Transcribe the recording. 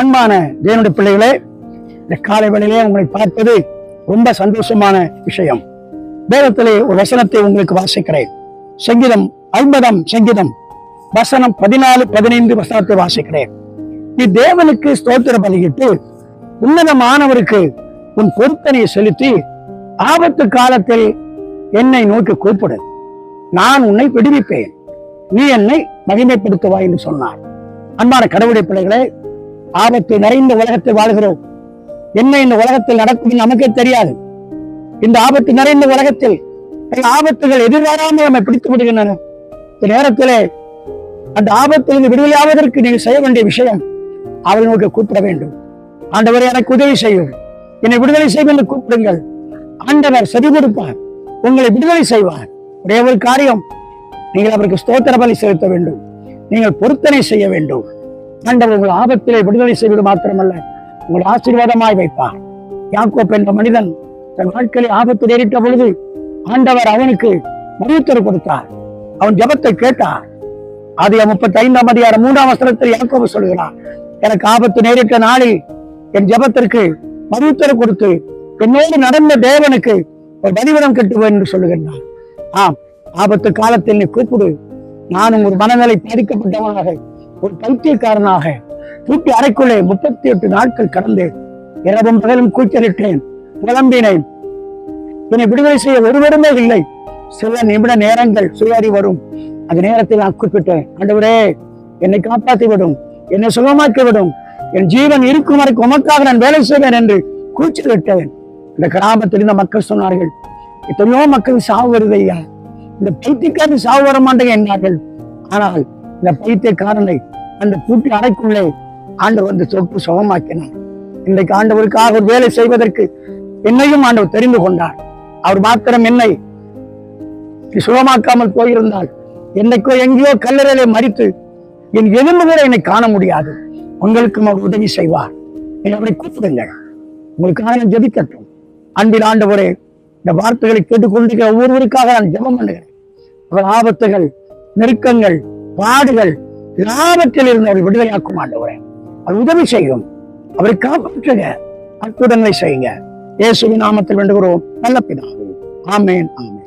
அன்பான தேவனுடைய பிள்ளைகளே இந்த காலை வேளையிலே உங்களை பார்ப்பது ரொம்ப சந்தோஷமான விஷயம். வேதத்திலே ஒரு வசனத்தை உங்களுக்கு வாசிக்கிறேன். சங்கீதம் ஐம்பதாம் சங்கீதம் வசனம் பதினாலு பதினைந்து வசனத்தை வாசிக்கிறேன். நீ தேவனுக்கு ஸ்தோத்திர பலியிட்டு உன்னதமானவருக்கு உன் பொருத்தனையை செலுத்தி ஆபத்து காலத்தில் என்னை நோக்கி கூப்பிடு. நான் உன்னை விடுவிப்பேன். நீ என்னை மகிமைப்படுத்துவாய் என்று சொன்னார். அன்பான கடவுளை பிள்ளைகளே ஆபத்து நிறைந்த உலகத்தில் வாழ்கிறோம். என்ன இந்த உலகத்தில் நடக்கும் நமக்கே தெரியாது. இந்த ஆபத்து நிறைந்த உலகத்தில் ஆபத்துகள் எதிர்பாராமல் நம்மை பிடித்து விடுகின்றன. இந்த நேரத்திலே அந்த ஆபத்திலிருந்து விடுதலை ஆவதற்கு நீங்கள் செய்ய வேண்டிய விஷயம் அவரை நோக்கி கூப்பிட வேண்டும். ஆண்டவரை எனக்கு உதவி செய்யும் என்னை விடுதலை செய்யும் என்று கூப்பிடுங்கள். ஆண்டவர் சரி கொடுப்பார். உங்களை விடுதலை செய்வார். ஒரே ஒரு காரியம் நீங்கள் அவருக்கு ஸ்தோத்திர பலி செலுத்த வேண்டும். நீங்கள் பொருத்தனை செய்ய வேண்டும். ஆண்டவர் உங்கள் ஆபத்திலே விடுதலை செய்வது மாத்திரமல்ல. உங்கள் ஆசீர்வாதமாய் வைப்பார். யாக்கோப் என்ற மனிதன் தன் வாழ்க்கையில் ஆபத்து நேரிட்ட பொழுது ஆண்டவர் அவனுக்கு மருத்துவரை கொடுத்தார். அவன் ஜெபத்தை கேட்டார். ஆதிய முப்பத்தி ஐந்தாம் அதிகாரம் மூன்றாம் வசனத்தில் யாக்கோபு சொல்கிறார் எனக்கு ஆபத்து நேரிட்ட நாளில் என் ஜெபத்திற்கு மருத்துவரை கொடுத்து என்னோடு நடந்த தேவனுக்கு ஒரு பதிவிடம் கட்டுவேன் என்று சொல்லுகின்றார். ஆம் ஆபத்து காலத்தில் நீ கூப்பிடு. நானும் ஒரு மனநிலை பாதிக்கப்பட்டவனாக ஒரு பைத்தியக்காரனாக திருப்பி அறைக்குள்ளே முப்பத்தி எட்டு நாட்கள் கடந்தேன் இரவும் பகலும் கூச்சலிட்டேன் புலம்பினேன். என்னை விடுதலை செய்ய ஒருவருமே இல்லை. சில நிமிட நேரங்கள் சுயாரி வரும். அந்த நேரத்தில் நான் குறிப்பிட்டேன் ஆண்டவரே என்னை காப்பாற்றி விடும் என்னை சுகமாக்கி விடும் என் ஜீவன் இருக்கும் வரைக்கும் உமக்காக நான் வேலை செய்வேன் என்று கூச்சலிட்டேன். இந்த கிராமத்தில் இருந்த மக்கள் சொன்னார்கள் எத்தனையோ மக்கள் சாவு வருது ஐயா. இந்த பைத்தியக்காரன் சாவு வர மாட்டேங்க என்னார்கள் ஆனால் இந்த பைத்தியக்காரனை அந்த பூட்டி அறைக்குள்ளே ஆண்டவர் வந்து தொட்டு சுகமாக்கினார். இன்றைக்கு ஆண்டவருக்காக ஒரு வேலை செய்வதற்கு என்னையும் ஆண்டவர் தெரிந்து கொண்டார். அவர் மாத்திரம் என்னை சுகமாக்காமல் போயிருந்தால் என்னைக்கோ எங்கேயோ கல்லறையிலே மறித்து என் எலும்பு கூட என்னை காண முடியாது. உங்களுக்கும் அவர் உதவி செய்வார். என்னை அவரை கூப்பிடுங்கள். உங்களுக்காக நான் ஜெபிக்கட்டும். அன்பில் ஆண்டவரே இந்த வார்த்தைகளை கேட்டுக்கொண்டிருக்கிற ஒவ்வொருவருக்காக நான் ஜெபம் பண்ணுகிறேன். அவர் ஆபத்துகள் நெருக்கங்கள் பாடுகள் லாபத்தில் இருந்து அவர் விடுதலையாக்கும் ஆண்டவரே. அவர் உதவி செய்யும். அவரை காப்பாற்றுங்க அற்புதங்களை செய்யுங்க. இயேசுவின் நாமத்தில் வேண்டுகிறோம். நல்ல பிதாவே. ஆமேன் ஆமேன்.